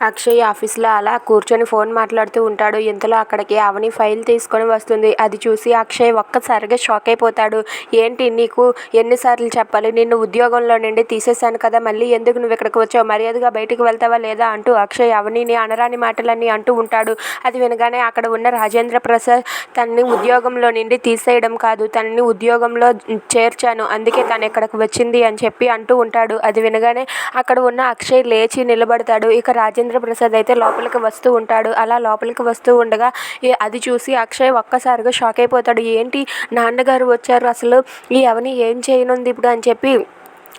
అక్షయ్ ఆఫీస్లో అలా కూర్చొని ఫోన్ మాట్లాడుతూ ఉంటాడు. ఇంతలో అక్కడికి అవని ఫైల్ తీసుకొని వస్తుంది. అది చూసి అక్షయ్ ఒక్కసారిగా షాక్ అయిపోతాడు. ఏంటి నీకు ఎన్నిసార్లు చెప్పాలి? నిన్ను ఉద్యోగంలో నుండి తీసేశాను కదా. మళ్ళీ ఎందుకు నువ్వు ఇక్కడికి వచ్చావు? మర్యాదగా బయటికి వెళ్తావా లేదా? అంటూ అక్షయ్ అవనిని అనరాని మాటలన్నీ అంటూ ఉంటాడు. అది వినగానే అక్కడ ఉన్న రాజేంద్ర ప్రసాద్ తనని ఉద్యోగంలో నుండి తీసేయడం కాదు. తనని ఉద్యోగంలో చేర్చాను. అందుకే తను ఇక్కడికి వచ్చింది అని చెప్పి అంటూ ఉంటాడు. అది వినగానే అక్కడ ఉన్న అక్షయ్ లేచి నిలబడతాడు. ఇక రాజేంద్ర ప్రసాద్ అయితే లోపలికి వస్తూ ఉంటాడు. అలా లోపలికి వస్తూ ఉండగా అది చూసి అక్షయ్ ఒక్కసారిగా షాక్ అయిపోతాడు. ఏంటి నాన్నగారు వచ్చారు? అసలు ఈ అవని ఏం చేయనుంది ఇప్పుడు? అని చెప్పి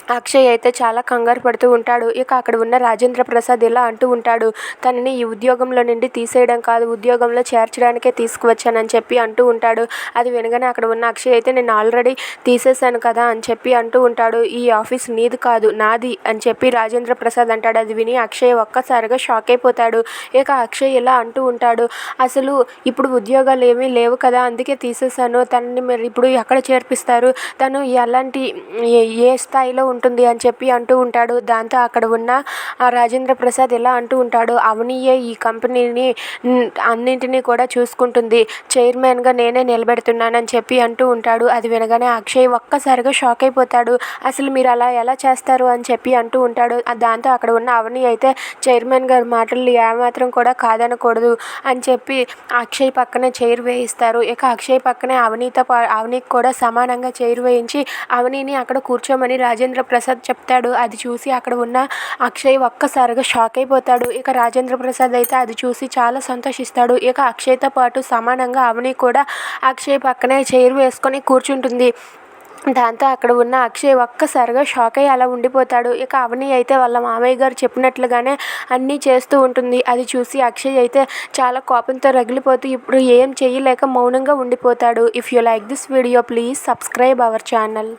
అక్షయ్ అయితే చాలా కంగారు పడుతూ ఉంటాడు. ఇక అక్కడ ఉన్న రాజేంద్ర ప్రసాద్ ఇలా అంటూ ఉంటాడు తనని ఈ ఉద్యోగంలో నుండి తీసేయడం కాదు ఉద్యోగంలో చేర్చడానికే తీసుకువచ్చానని చెప్పి అంటూ ఉంటాడు. అది వినగానే అక్కడ ఉన్న అక్షయ్ అయితే నేను ఆల్రెడీ తీసేశాను కదా అని చెప్పి అంటూ ఉంటాడు. ఈ ఆఫీస్ నీది కాదు నాది అని చెప్పి రాజేంద్ర ప్రసాద్ అంటాడు. అది విని అక్షయ్ ఒక్కసారిగా షాక్ అయిపోతాడు. ఇక అక్షయ్ ఇలా అంటూ ఉంటాడు అసలు ఇప్పుడు ఉద్యోగాలు ఏమీ లేవు కదా అందుకే తీసేశాను. తనని మరి ఇప్పుడు ఎక్కడ చేర్పిస్తారు? తను ఎలాంటి ఏ- స్థాయిలో స్థాయిలో ఉంటుంది అని చెప్పి అంటూ ఉంటాడు. దాంతో అక్కడ ఉన్న ఆ రాజేంద్ర ప్రసాద్ ఇలా అంటూ ఉంటాడు అవనియే ఈ కంపెనీని అన్నింటినీ కూడా చూసుకుంటుంది. చైర్మన్గా నేనే నిలబెడుతున్నానని చెప్పి అంటూ ఉంటాడు. అది వినగానే అక్షయ్ ఒక్కసారిగా షాక్ అయిపోతాడు. అసలు మీరు అలా ఎలా చేస్తారు? అని చెప్పి అంటూ ఉంటాడు. దాంతో అక్కడ ఉన్న అవని అయితే చైర్మన్ గారి మాటలు ఏమాత్రం కూడా కాదనకూడదు అని చెప్పి అక్షయ్ పక్కనే చైర్ వేయిస్తారు. ఇక అక్షయ్ పక్కనే అవనీతో పా అవనికి కూడా సమానంగా చైర్ వేయించి అవనిని అక్కడ కూర్చోమని రాజేంద్ర ప్రసాద్ చెప్తాడు అది చూసి అక్కడ ఉన్న అక్షయ్ ఒక్కసారిగా షాక్ అయిపోతాడు. ఇక రాజేంద్ర ప్రసాద్ అయితే అది చూసి చాలా సంతోషిస్తాడు. ఇక అక్షయ్తో పాటు సమానంగా అవని కూడా అక్షయ్ పక్కనే చైర్ వేసుకొని కూర్చుంటుంది. దాంతో అక్కడ ఉన్న అక్షయ్ ఒక్కసారిగా షాక్ అయ్యి అలా ఉండిపోతాడు. ఇక అవని అయితే వాళ్ళ మామయ్య గారు చెప్పినట్లుగానే అన్నీ చేస్తూ ఉంటుంది. అది చూసి అక్షయ్ అయితే చాలా కోపంతో రగిలిపోతూ ఇప్పుడు ఏం చేయలేక మౌనంగా ఉండిపోతాడు. If you like this video please subscribe our channel